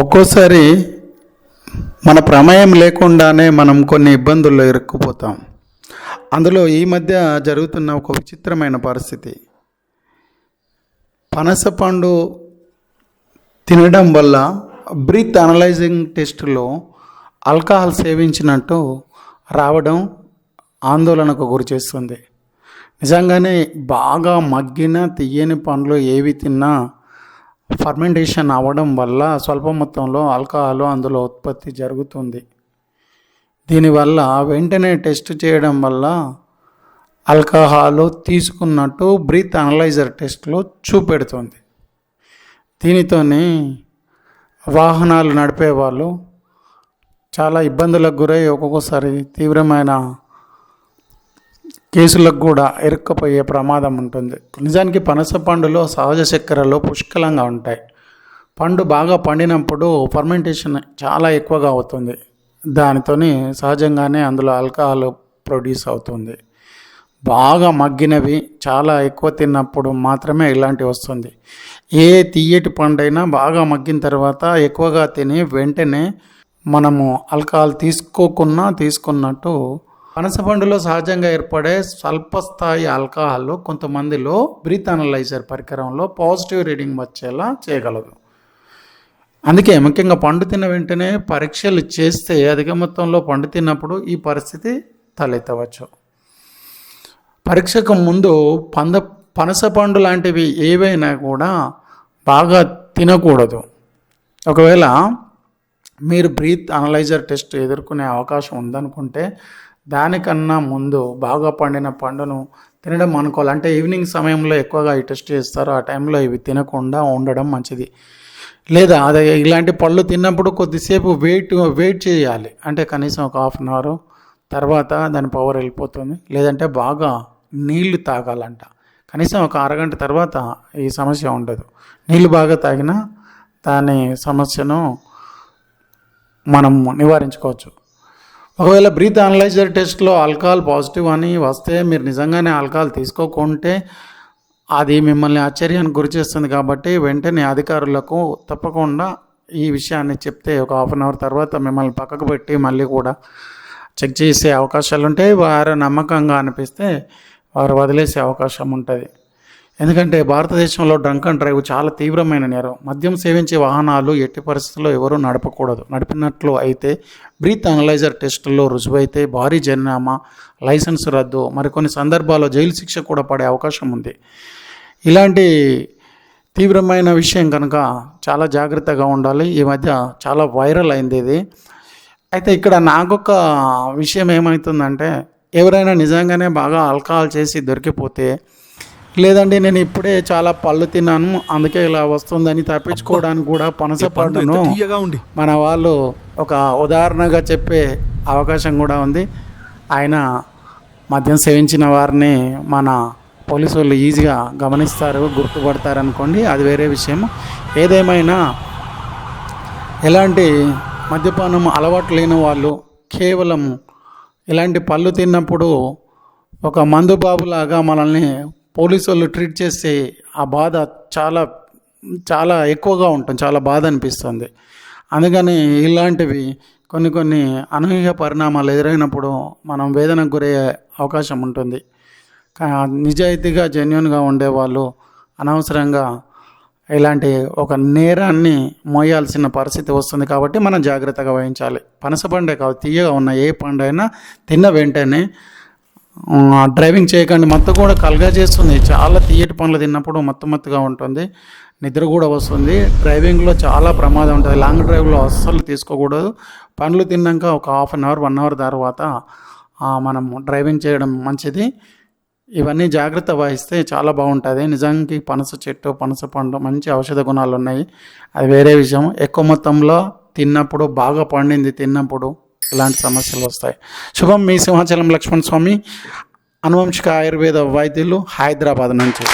ఒక్కోసారి మన ప్రమేయం లేకుండానే మనం కొన్ని ఇబ్బందుల్లో ఇరుక్కుపోతాం. అందులో ఈ మధ్య జరుగుతున్న ఒక విచిత్రమైన పరిస్థితి. పనస పండు తినడం వల్ల బ్రీత్ అనలైజింగ్ టెస్టులో ఆల్కహాల్ సేవించినట్టు రావడం ఆందోళనకు గురి చేస్తుంది. నిజంగానే బాగా మగ్గిన తీయని పండ్లు ఏవి తిన్నా ఫర్మెంటేషన్ అవ్వడం వల్ల స్వల్ప మొత్తంలో ఆల్కహాల్ అందులో ఉత్పత్తి జరుగుతుంది. దీనివల్ల వెంటనే టెస్ట్ చేయడం వల్ల ఆల్కహాల్ తీసుకున్నట్టు బ్రీత్ అనలైజర్ టెస్ట్లో చూపెడుతుంది. దీనితోని వాహనాలు నడిపే వాళ్ళు చాలా ఇబ్బందులకు గురై ఒక్కొక్కసారి తీవ్రమైన కేసులకు కూడా ఇరుక్కపోయే ప్రమాదం ఉంటుంది. నిజానికి పనస పండులో సహజ చక్కెరలు పుష్కలంగా ఉంటాయి. పండు బాగా పండినప్పుడు ఫర్మెంటేషన్ చాలా ఎక్కువగా అవుతుంది. దానితో సహజంగానే అందులో ఆల్కహాల్ ప్రొడ్యూస్ అవుతుంది. బాగా మగ్గినవి చాలా ఎక్కువ తిన్నప్పుడు మాత్రమే ఇలాంటివి వస్తుంది. ఏ తీయటి పండైనా బాగా మగ్గిన తర్వాత ఎక్కువగా తిని వెంటనే మనము ఆల్కహాల్ తీసుకోకున్నా తీసుకున్నట్టు పనసపండులో సహజంగా ఏర్పడే స్వల్పస్థాయి ఆల్కహాల్ కొంతమందిలో బ్రీత్ అనలైజర్ పరికరంలో పాజిటివ్ రీడింగ్ వచ్చేలా చేయగలదు. అందుకే ముఖ్యంగా పండు తిన్న వెంటనే పరీక్షలు చేస్తే అధిక మొత్తంలో పండు తిన్నప్పుడు ఈ పరిస్థితి తలెత్తవచ్చు. పరీక్షకు ముందు పంద పనస పండు లాంటివి ఏవైనా కూడా బాగా తినకూడదు. ఒకవేళ మీరు బ్రీత్ అనలైజర్ టెస్ట్ ఎదుర్కొనే అవకాశం ఉందనుకుంటే దానికన్నా ముందు బాగా పండిన పండును తినడం అనుకోవాలి అంటే ఈవినింగ్ సమయంలో ఎక్కువగా ఈ టెస్ట్ చేస్తారు. ఆ టైంలో ఇవి తినకుండా ఉండడం మంచిది. లేదా అదే ఇలాంటి పళ్ళు తిన్నప్పుడు కొద్దిసేపు వెయిట్ వెయిట్ చేయాలి. అంటే కనీసం ఒక హాఫ్ అన్ అవర్ తర్వాత దాని పవర్ వెళ్ళిపోతుంది. లేదంటే బాగా నీళ్ళు తాగాలంట. కనీసం ఒక అరగంట తర్వాత ఈ సమస్య ఉండదు. నీళ్ళు బాగా తాగినా దాని సమస్యను మనం నివారించుకోవచ్చు. ఒకవేళ బ్రీత్ అనలైజర్ టెస్ట్లో ఆల్కహాల్ పాజిటివ్ అని వస్తే మీరు నిజంగానే ఆల్కహాల్ తీసుకోకుంటే అది మిమ్మల్ని ఆశ్చర్యానికి గురి చేస్తుంది కాబట్టి వెంటనే అధికారులకు తప్పకుండా ఈ విషయాన్ని చెప్తే ఒక హాఫ్ అన్ అవర్ తర్వాత మిమ్మల్ని పక్కకు పెట్టి మళ్ళీ కూడా చెక్ చేసే అవకాశాలు ఉంటాయి. వారు నమ్మకంగా అనిపిస్తే వారు వదిలేసే అవకాశం ఉంటుంది. ఎందుకంటే భారతదేశంలో డ్రంక్ అండ్ డ్రైవ్ చాలా తీవ్రమైన నేరం. మద్యం సేవించే వాహనాలు ఎట్టి పరిస్థితుల్లో ఎవరూ నడపకూడదు. నడిపినట్లు అయితే బ్రీత్ అనలైజర్ టెస్టుల్లో రుజువైతే భారీ జరినామా లైసెన్స్ రద్దు మరికొన్ని సందర్భాల్లో జైలు శిక్ష కూడా పడే అవకాశం ఉంది. ఇలాంటి తీవ్రమైన విషయం కనుక చాలా జాగ్రత్తగా ఉండాలి. ఈ మధ్య చాలా వైరల్ అయింది ఇది. అయితే ఇక్కడ నాకొక విషయం ఏమవుతుందంటే ఎవరైనా నిజంగానే బాగా ఆల్కహాల్ చేసి దొరికిపోతే లేదండి నేను ఇప్పుడే చాలా పళ్ళు తిన్నాను. అందుకే ఇలా వస్తుందని తప్పించుకోవడానికి కూడా పనస పండును మన వాళ్ళు ఒక ఉదాహరణగా చెప్పే అవకాశం కూడా ఉంది. ఆయన మద్యం సేవించిన వారిని మన పోలీసు వాళ్ళు ఈజీగా గమనిస్తారు గుర్తుపడతారు అనుకోండి అది వేరే విషయం. ఏదేమైనా ఎలాంటి మద్యపానం అలవాటు లేని వాళ్ళు కేవలం ఇలాంటి పళ్ళు తిన్నప్పుడు ఒక మందు బాబులాగా మనల్ని పోలీసు వాళ్ళు ట్రీట్ చేస్తే ఆ బాధ చాలా చాలా ఎక్కువగా ఉంటుంది చాలా బాధ అనిపిస్తుంది. అందుకని ఇలాంటివి కొన్ని కొన్ని అనూహ్య పరిణామాలు ఎదురైనప్పుడు మనం వేదనకు గురయ్యే అవకాశం ఉంటుంది. నిజాయితీగా జెన్యున్గా ఉండేవాళ్ళు అనవసరంగా ఇలాంటి ఒక నేరాన్ని మోయాల్సిన పరిస్థితి వస్తుంది కాబట్టి మనం జాగ్రత్తగా వహించాలి. పనస పండే కాదు తీయగా ఉన్న ఏ పండు అయినా తిన్న వెంటనే డ్రైవింగ్ చేయకండి. మత్తు కూడా కలగా చేస్తుంది. చాలా తీయటి పనులు తిన్నప్పుడు మత్తు మత్తుగా ఉంటుంది. నిద్ర కూడా వస్తుంది. డ్రైవింగ్లో చాలా ప్రమాదం ఉంటుంది. లాంగ్ డ్రైవ్లో అస్సలు తీసుకోకూడదు. పండ్లు తిన్నాక ఒక half an hour one hour తర్వాత మనం డ్రైవింగ్ చేయడం మంచిది. ఇవన్నీ జాగ్రత్త వహిస్తే చాలా బాగుంటుంది. నిజానికి పనస చెట్టు పనస పండు మంచి ఔషధ గుణాలు ఉన్నాయి అది వేరే విషయం. ఎక్కువ మొత్తంలో తిన్నప్పుడు బాగా పండింది తిన్నప్పుడు ఇలాంటి సమస్యలు వస్తాయి. శుభం మీ సింహాచలం లక్ష్మణ్ స్వామి అనువంశిక ఆయుర్వేద వైద్యులు హైదరాబాద్ నుంచి.